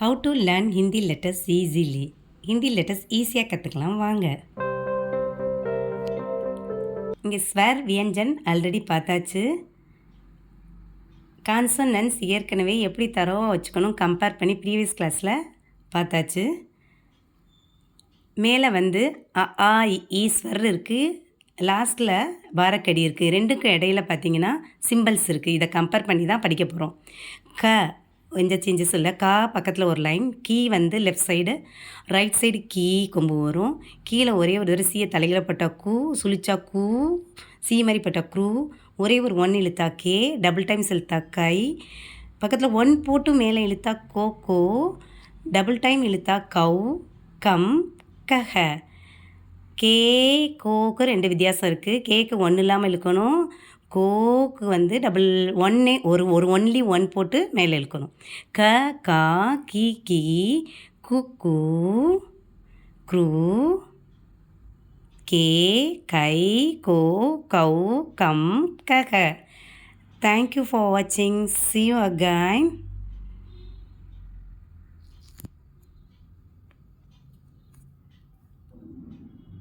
How to learn Hindi letters easily Hindi letters ஈஸியாக கற்றுக்கலாம் வாங்க. இங்கே ஸ்வர் வியஞ்சன் ஆல்ரெடி பார்த்தாச்சு. கான்சனன்ஸ் ஏற்கனவே எப்படி தரவாக வச்சுக்கணும் கம்பேர் பண்ணி ப்ரீவியஸ் கிளாஸில் பார்த்தாச்சு. மேலே வந்து அ ஆ இ, ஸ்வர் இருக்குது லாஸ்ட்டில் பாரக்கடி இருக்குது ரெண்டுக்கும் இடையில பார்த்தீங்கன்னா சிம்பிள்ஸ் இருக்குது இதை கம்பேர் பண்ணி தான் படிக்க போகிறோம் க எந்த சேஞ்சஸ் இல்லை கா பக்கத்தில் ஒரு லைன் கீ வந்து லெஃப்ட் சைடு ரைட் சைடு கீ கொம்பு வரும். கீழே ஒரே ஒரு தடவை சீயை தலையில் கூ சுழிச்சா கூ சீ மாதிரி பட்ட க்ரூ ஒரே ஒரு ஒன் இழுத்தா கே டபுள் டைம்ஸ் இழுத்தா கை. பக்கத்தில் ஒன் போட்டு மேலே இழுத்தா கோ கோ டபுள் டைம் இழுத்தா கவ் கம் கஹ கே கோக்கு ரெண்டு வித்தியாசம் இருக்குது கேக்கு ஒன்று இல்லாமல் இழுக்கணும். கோக்கு வந்து டபுள் ஒன்னே ஒரு ஒரு ஒன்லி ஒன் போட்டு மேலே இழுக்கணும். க கா கி கி கு கு க்ரூ கே கை கோ கௌ கம் கக தேங்க்யூ ஃபார் வாட்சிங் சி யூ அகைன்